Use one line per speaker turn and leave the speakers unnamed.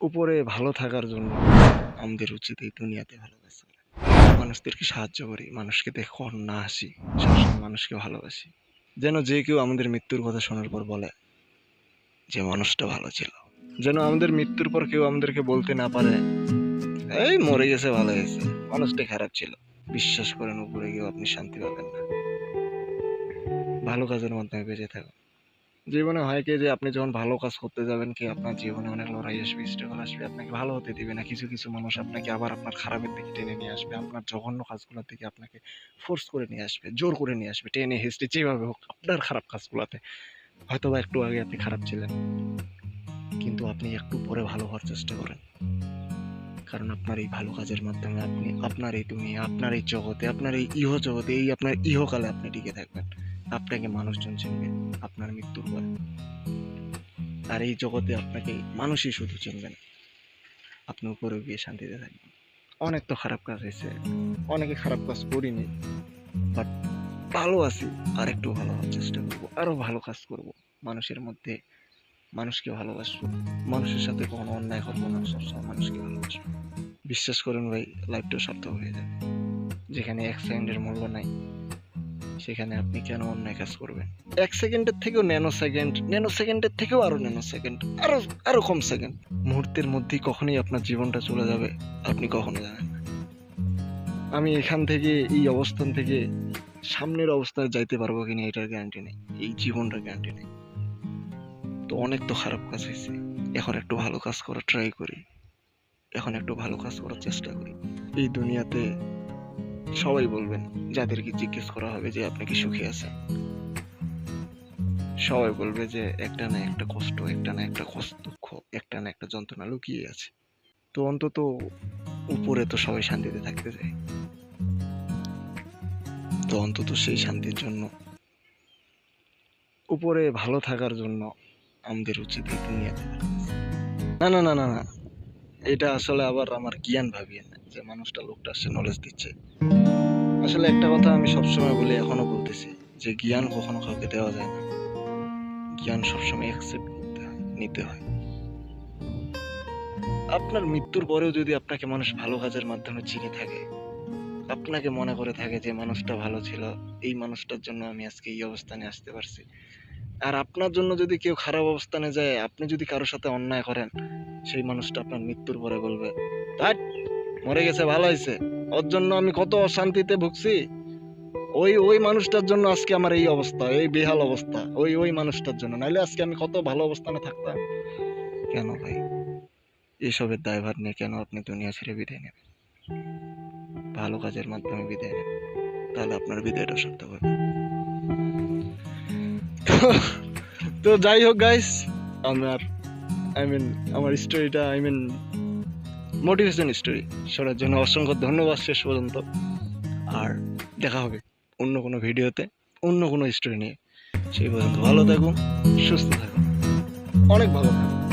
উপরে ভালো থাকার জন্য আমাদের উচিত এই দুনিয়াতে ভালোবাসা। মানুষদেরকে সাহায্য করি, মানুষকে দেখে না হাসি, সবসময় মানুষকে ভালোবাসি। যেন যে কেউ আমাদের মৃত্যুর কথা শোনার পর বলে যে মানুষটা ভালো ছিল। যেন আমাদের মৃত্যুর পর কেউ আমাদেরকে বলতে না পারে, এই মরে গেছে, ভালো হয়েছে। মানুষটা খারাপ ছিল। বিশ্বাস করেন, উপরে গিয়েও আপনি শান্তি পাবেন না। ভালো কাজের মাধ্যমে বেঁচে থাকুন। জীবনে হয় কি যে আপনি যখন ভালো কাজ করতে যাবেন কি আপনার জীবনে অনেক লড়াই আসবে স্ট্রাগল আসবে, আপনাকে ভালো হতে দিবে না। কিছু কিছু মানুষ আপনাকে আবার আপনার খারাপের দিকে টেনে নিয়ে আসবে, আপনার জঘন্য কাজগুলোর দিকে আপনাকে ফোর্স করে নিয়ে আসবে, জোর করে নিয়ে আসবে, টেনে হেসটে যেভাবে হোক আপনার খারাপ কাজগুলোতে। হয়তো বা একটু আগে আপনি খারাপ ছিলেন, কিন্তু আপনি একটু পরে ভালো হওয়ার চেষ্টা করেন। কারণ আপনার এই ভালো কাজের মাধ্যমে আপনি, আপনার এই দুনিয়া, আপনার এই জগতে, আপনার এই ইহ জগতে এই আপনার ইহকালে আপনি টিকে থাকবেন। আপনাকে মানুষজন চিনবে, আপনার মৃত্যুর পর। আর এই জগতে আপনাকে মানুষই শুধু চিনবেন আপনি উপরে গিয়ে শান্তিতে থাকবেন। অনেক তো খারাপ কাজ হয়েছে। অনেকে খারাপ কাজ করিনি। বাট ভালো আছি আর একটু ভালো হওয়ার চেষ্টা করব, আরও ভালো কাজ করব। মানুষের মধ্যে মানুষকে ভালোবাসবো। মানুষের সাথে কখনো অন্যায় করব না, সবসময় মানুষকে ভালোবাসবো। বিশ্বাস করুন ভাই লাইফটা সার্থক হয়ে যাবে। যেখানে এক সেকেন্ডের মূল্য নাই। সেখানে আপনি কেন অন্যায় কাজ করবেন? এক সেকেন্ডের থেকেও ন্যানো সেকেন্ড, ন্যানো সেকেন্ডের থেকেও আরও ন্যানো সেকেন্ড, আরও আরও কম সেকেন্ড। মুহূর্তের মধ্যেই কখনই আপনার জীবনটা চলে যাবে, আপনি কখনো জানেন আমি এখান থেকে, এই অবস্থান থেকে সামনের অবস্থায় যাইতে পারব কিনা এটার গ্যারান্টি নেই, এই জীবনটার গ্যারান্টি নেই। তো অনেক তো খারাপ কাজ হয়েছে, এখন একটু ভালো কাজ করার ট্রাই করি, এখন একটু ভালো কাজ করার চেষ্টা করি। এই দুনিয়াতে সবাই বলবেন, যাদেরকে জিজ্ঞেস করা হবে যে আপনি কি সুখী আছেন সবাই বলবে যে একটা না একটা কষ্ট, একটা না একটা কষ্ট, দুঃখ, একটা না একটা যন্ত্রণা লুকিয়ে আছে। তো অন্তত উপরে তো সবাই শান্তিতে থাকতে চায়। তো অন্তত সেই শান্তির জন্য, উপরে ভালো থাকার জন্য আমাদের উচিত না না না না না। এটা আসলে আবার আমার জ্ঞান ভাবিয়ে না যে মানুষটা লোকটা সে নলেজ দিচ্ছে। আসলে একটা কথা আমি সবসময় বলি, এখনও বলতেছি যে জ্ঞান কখনো কাউকে দেওয়া যায় না। জ্ঞান সবসময় অ্যাকসেপ্ট করতে হয়, নিতে হয়। আপনার মৃত্যুর পরেও যদি আপনাকে মানুষ ভালো কাজের মাধ্যমে চিনে থাকে, আপনাকে মনে করে থাকে যে মানুষটা ভালো ছিল, এই মানুষটার জন্য আমি আজকে এই অবস্থানে আসতে পারছি আর আপনার জন্য যদি কেউ খারাপ অবস্থানে যায় আপনি যদি কারোর সাথে অন্যায় করেন সেই মানুষটা আপনার মৃত্যুর পরে বলবে "ধ্যাৎ, মরে গেছে ভালো হয়েছে। ওর জন্য আমি কত অশান্তিতে ভুগছি। ওই ওই মানুষটার জন্য আজকে আমার এই অবস্থা এই বেহাল অবস্থা ওই ওই মানুষটার জন্য। নাইলে আজকে আমি কত ভালো অবস্থানে থাকতাম। কেন ভাই? এসবের দায়ভার নিয়ে কেন আপনি দুনিয়া ছেড়ে বিদায় নেবেন? ভালো কাজের মাধ্যমে বিদায় নেবেন তাহলে আপনার বিদায়টা সার্থক হবে। তো যাই হোক গাইস আমার আই মিন আমার স্টোরিটা আই মিন মোটিভেশন স্টোরি শোনার জন্য অসংখ্য ধন্যবাদ শেষ পর্যন্ত। আর দেখা হবে অন্য কোনো ভিডিওতে, অন্য কোনো স্টোরি নিয়ে। সেই পর্যন্ত ভালো থাকুন, সুস্থ থাকুন, অনেক ভালো থাকুন।